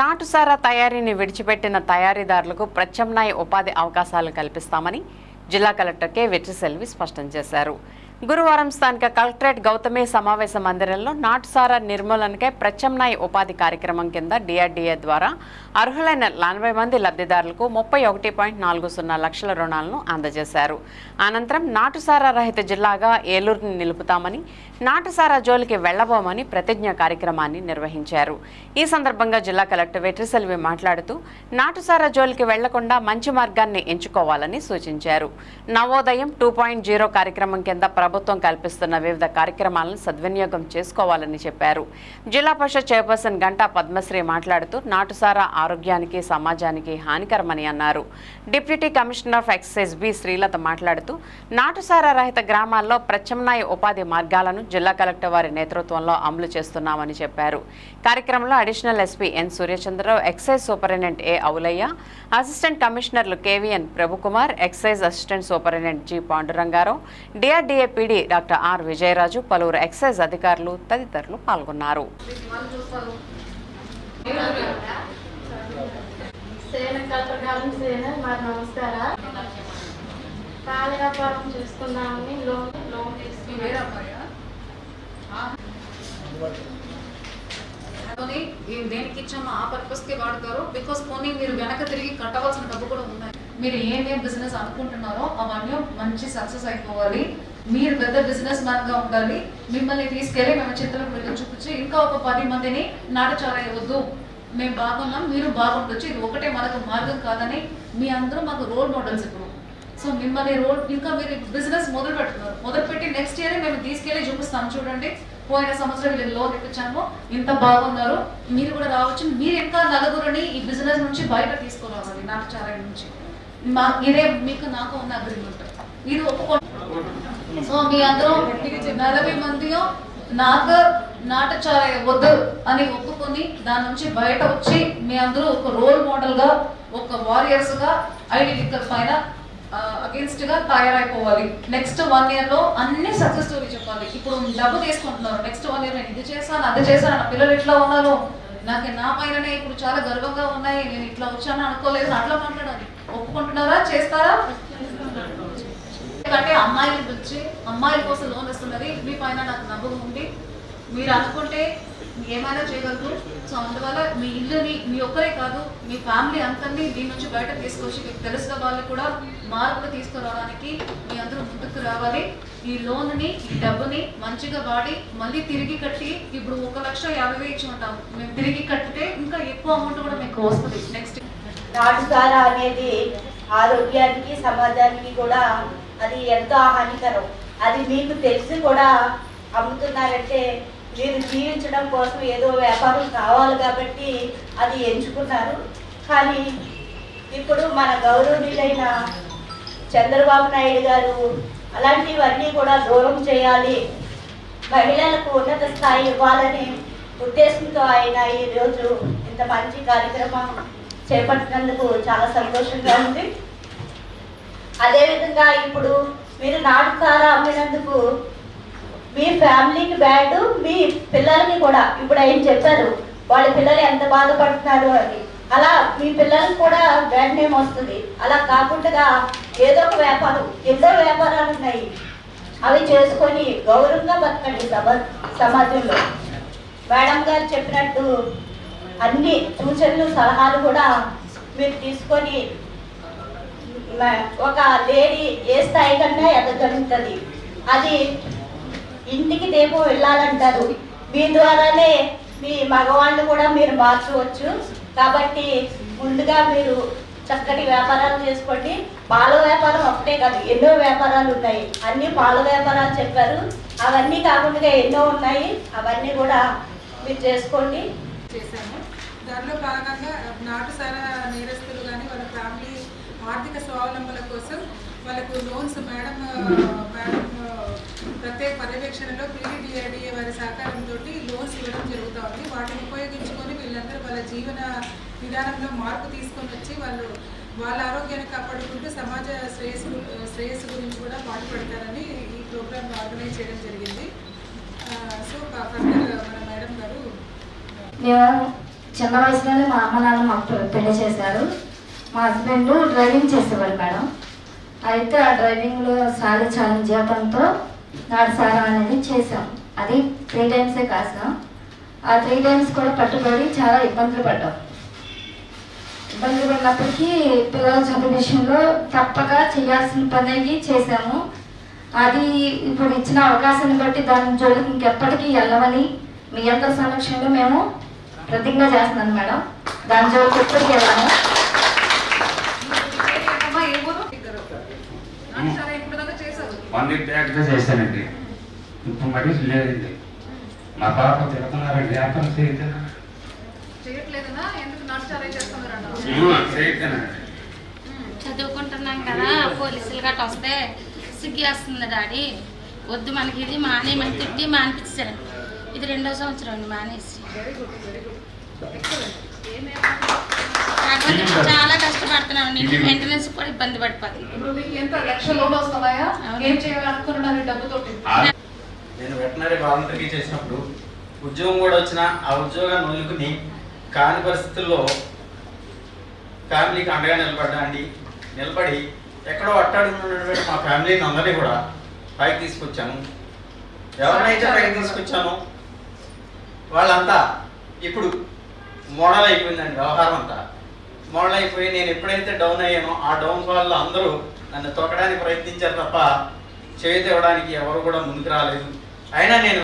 నాటుసారా తయారీని విడిచిపెట్టిన తయారీదారులకు ప్రత్యామ్నాయ ఉపాధి అవకాశాలు కల్పిస్తామని జిల్లా కలెక్టర్ కె వెట్రిసెల్వి స్పష్టం చేశారు. గురువారం స్థానిక కలెక్టరేట్ గౌతమి సమావేశ మందిరంలో నాటుసారా నిర్మూలనకై ప్రత్యామ్నాయ ఉపాధి కార్యక్రమం కింద డిఆర్డీఏ ద్వారా అర్హులైన నలభై మంది లబ్ధిదారులకు ముప్పై ఒకటి పాయింట్ నాలుగు సున్నా లక్షల రుణాలను అందజేశారు. అనంతరం నాటుసారా రహిత జిల్లాగా ఏలూరుని నిలుపుతామని నాటుసారా జోలికి వెళ్ళబోమని ప్రతిజ్ఞ కార్యక్రమాన్ని నిర్వహించారు. ఈ సందర్భంగా జిల్లా కలెక్టర్ వెట్రిసెల్వి మాట్లాడుతూ నాటుసారా జోలికి వెళ్ళకుండా మంచి మార్గాన్ని ఎంచుకోవాలని సూచించారు. నవోదయం టూ పాయింట్ జీరో కార్యక్రమం కింద ప్రభుత్వం కల్పిస్తున్న వివిధ కార్యక్రమాలను సద్వినియోగం చేసుకోవాలని చెప్పారు. జిల్లా పరిషత్ చైర్పర్సన్ గంటా పద్మశ్రీ మాట్లాడుతూ నాటుసారా ఆరోగ్యానికి సమాజానికి హానికరమని అన్నారు. Deputy commissioner of excise B Srilatha మాట్లాడుతూ నాటుసారా రహిత గ్రామాల్లో ప్రత్యామ్నాయ ఉపాధి మార్గాలను జిల్లా కలెక్టర్ వారి నేతృత్వంలో అమలు చేస్తున్నామని చెప్పారు. కార్యక్రమంలో additional SP N Suryachandrarao excise superintendent A Avulaiah assistant కమిషనర్లు KVN Prabhukumar excise assistant superintendent G Pandurangarao DRDA PD doctor R Vijayaraju పలువురు ఎక్సైజ్ అధికారులు తదితరులు పాల్గొన్నారు. చూసుకుందామని లోన్ లోన్ అతని దేనికి ఇచ్చామో ఆ పర్పస్కి వాడతారు. బికాస్ పోనీ మీరు వెనక తిరిగి కట్టవలసిన డబ్బు కూడా ఉన్నాయి మీరు ఏమేం బిజినెస్ అనుకుంటున్నారో అవన్నీ మంచి సక్సెస్ అయిపోవాలి. మీరు పెద్ద బిజినెస్ మ్యాన్గా ఉండాలి. మిమ్మల్ని తీసుకెళ్ళి మేము చిత్రం వెళ్ళి చూపించి ఇంకా ఒక పది మందిని నాటచారయ్యవద్దు. మేము బాగున్నాం మీరు బాగుండొచ్చు. ఇది ఒకటే మనకు మార్గం కాదని మీ అందరూ మాకు రోల్ మోడల్స్ ఇప్పుడు. సో మిమ్మల్ని రోడ్ ఇంకా మీరు బిజినెస్ మొదలు పెడుతున్నారు మొదలు పెట్టి నెక్స్ట్ ఇయర్ మేము తీసుకెళ్ళి చూపిస్తాం. చూడండి పోయిన సంవత్సరం వీళ్ళు లోన్ ఇప్పించాము. ఇంత బాగున్నారు. మీరు కూడా రావచ్చు. మీరు ఇంకా నలుగురిని ఈ బిజినెస్ నుంచి బయట తీసుకురావాలి నాకు చాలా నుంచి. మా ఇదే మీకు నాకు ఉన్న అగ్రిమెంట్ ఇది ఒప్పుకో సో మీ అందరూ నలభై మంది నాకు నాటచార వద్దు అని ఒప్పుకొని దాని నుంచి బయట వచ్చి మీ అందరూ ఒక రోల్ మోడల్గా ఒక వారియర్స్గా ఐడి లిక్కర్ పైన అగేన్స్ట్గా తయారైపోవాలి. నెక్స్ట్ వన్ ఇయర్లో అన్ని సక్సెస్ స్టోరీ చెప్పాలి. ఇప్పుడు డబ్బు తీసుకుంటున్నారు. నెక్స్ట్ వన్ ఇయర్ నేను ఇది చేశాను అది చేశాను నా పిల్లలు ఎట్లా ఉన్నారు? నాకు నా పైననే ఇప్పుడు చాలా గర్వంగా ఉన్నాయి. నేను ఇట్లా వచ్చాను అనుకోలేదు. అట్లా మాట్లాడాలి. ఒప్పుకుంటున్నారా? చేస్తారా? ఎందుకంటే అమ్మాయిలు పిలిచి అమ్మాయిల కోసం లోన్ ఇస్తున్నది మీ పైన నాకు నమ్మకం ఉంది. మీరు అనుకుంటే ఏమైనా చేయగలరు సో అందువల్ల మీ ఇల్లుని మీ ఒక్కరే కాదు మీ ఫ్యామిలీ అంతని దీని నుంచి బయట తీసుకొచ్చి మీకు తెలిసిన వాళ్ళు కూడా మార్పులు తీసుకురావడానికి మీ అందరూ ముందుకు రావాలి. ఈ లోన్ని ఈ డబ్బుని మంచిగా వాడి మళ్ళీ తిరిగి కట్టి ఇప్పుడు ఒక లక్ష యాభై ఇచ్చి ఉంటాం మేము తిరిగి కట్టితే ఇంకా ఎక్కువ అమౌంట్ కూడా మీకు వస్తుంది. నెక్స్ట్ నాటుసార అనేది ఆరోగ్యానికి సమాజానికి కూడా అది ఎంతో హానికరం. అది మీకు తెలిసి కూడా అమ్ముతున్నారంటే మీరు జీవించడం కోసం ఏదో వ్యాపారం కావాలి కాబట్టి అది ఎంచుకున్నారు. కానీ ఇప్పుడు మన గౌరవనీయులైన చంద్రబాబు నాయుడు గారు అలాంటివన్నీ కూడా దూరం చేయాలి. మహిళలకు ఉన్నత స్థాయి ఇవ్వాలని ఉద్దేశంతో ఆయన ఈరోజు ఇంత మంచి కార్యక్రమం చేపట్టినందుకు చాలా సంతోషంగా ఉంది. అదేవిధంగా ఇప్పుడు మీరు నాటుకార అమ్మినందుకు మీ ఫ్యామిలీకి బ్యాడ్ మీ పిల్లలకి కూడా. ఇప్పుడు ఆయన చెప్పారు వాళ్ళ పిల్లలు ఎంత బాధపడుతున్నారు అని. అలా మీ పిల్లలకు కూడా బ్యాడ్ నేమ్ వస్తుంది. అలా కాకుండా ఏదో ఒక వ్యాపారం ఎన్నో వ్యాపారాలు ఉన్నాయి. అవి చేసుకొని గౌరవంగా బతకండి సమ సమాజంలో. మేడం గారు చెప్పినట్టు అన్ని సూచనలు సలహాలు కూడా మీరు తీసుకొని ఒక లేడీ ఏ స్థాయి కన్నా ఎదగలుగుతుంది అది ఇంటికి రేపు వెళ్ళాలంటారు. మీ ద్వారానే మీ మగవాళ్ళు కూడా మీరు మార్చవచ్చు. కాబట్టి ముందుగా మీరు చక్కటి వ్యాపారాలు చేసుకోండి. పాల వ్యాపారం ఒకటే కాదు ఎన్నో వ్యాపారాలు ఉన్నాయి. అన్ని పాల వ్యాపారాలు చెప్పారు. అవన్నీ కాకుండా ఎన్నో ఉన్నాయి. అవన్నీ కూడా మీరు చేసుకోండి. చేశాము. దానిలో భాగంగా నాటుసార నేరస్తులు కానీ వాళ్ళ ఫ్యామిలీ ఆర్థిక స్వావలంబన కోసం వాళ్ళకు లోన్స్ మేడం మేడం ప్రత్యేక పర్యవేక్షణలో పీడీడీఆర్డీఏ వారి సహకారంతో లోన్స్ ఇవ్వడం జరుగుతూ ఉంది. వాటిని ఉపయోగించుకొని వీళ్ళందరూ వాళ్ళ జీవన విధానంలో మార్పు తీసుకొని వచ్చి వాళ్ళు వాళ్ళ ఆరోగ్యాన్ని కాపాడుకుంటూ సమాజ శ్రేయస్సు శ్రేయస్సు గురించి కూడా పాటుపడతారని ఈ ప్రోగ్రామ్ ఆర్గనైజ్ చేయడం జరిగింది. సో ఫర్దర్ మన మేడం గారు చిన్న వయసులోనే మా అమ్మ నాన్న మాకు పెళ్ళి చేశారు. మా హస్బెండ్ డ్రైవింగ్ చేసేవాళ్ళు మేడం. అయితే ఆ డ్రైవింగ్లో సాధించాలని చాలా నాడసారం అనేది చేసాం అది త్రీ టైమ్సే కాసాం ఆ త్రీ టైమ్స్ కూడా పట్టుబడి చాలా ఇబ్బందులు పడ్డాం. ఇబ్బందులు పడినప్పటికీ పిల్లల చదువు విషయంలో తప్పక చేయాల్సిన పని చేశాము. అది ఇప్పుడు ఇచ్చిన అవకాశాన్ని బట్టి దాని జోలికి ఇంకెప్పటికీ వెళ్ళమని మీ అందరి సమక్షంలో మేము ప్రతిజ్ఞ చేస్తున్నాను మేడం. దాని జోలికి ఎప్పటికీ వెళ్ళాము అమ్మా ఏ ఊరు నాటు సారా ఇప్పుడు దాకా చేశారు వన్ వీక్ బ్యాక్గా చేశానండి. ఇప్పుడు మరి లేదండి. మా పాప తిడుతున్నారండి. వ్యాపారం చదువుకుంటున్నాం కదా. పోలీసులు గట్ట వస్తే సిగ్గేస్తుంది డాడీ. వద్దు మనకి ఇది మానేయమని తిట్టి మానిపించాను ఇది రెండో సంవత్సరం అండి మానేసి. చాలా కష్టపడుతున్నాం అండి మెయింటెనెన్స్ కూడా ఇబ్బంది పడిపోతుంది నేను వెటనరీ వాలంటరీ చేసినప్పుడు ఉద్యోగం కూడా వచ్చిన ఆ ఉద్యోగాన్ని వదులుకుని కాని పరిస్థితుల్లో ఫ్యామిలీకి అండగా నిలబడ్డా అండి. నిలబడి ఎక్కడో అట్టాడుకున్నటువంటి మా ఫ్యామిలీని అందరినీ కూడా పైకి తీసుకొచ్చాను. ఎవరినైతే పైకి తీసుకొచ్చానో వాళ్ళంతా ఇప్పుడు మోడల్ అయిపోయిందండి వ్యవహారం అంతా. మోడల్ అయిపోయి నేను ఎప్పుడైతే డౌన్ అయ్యానో ఆ డౌన్ ఫాల్లో అందరూ నన్ను తొక్కడానికి ప్రయత్నించారు తప్ప చేతి ఇవ్వడానికి ఎవరు కూడా ముందుకు రాలేదు. అయినా నేను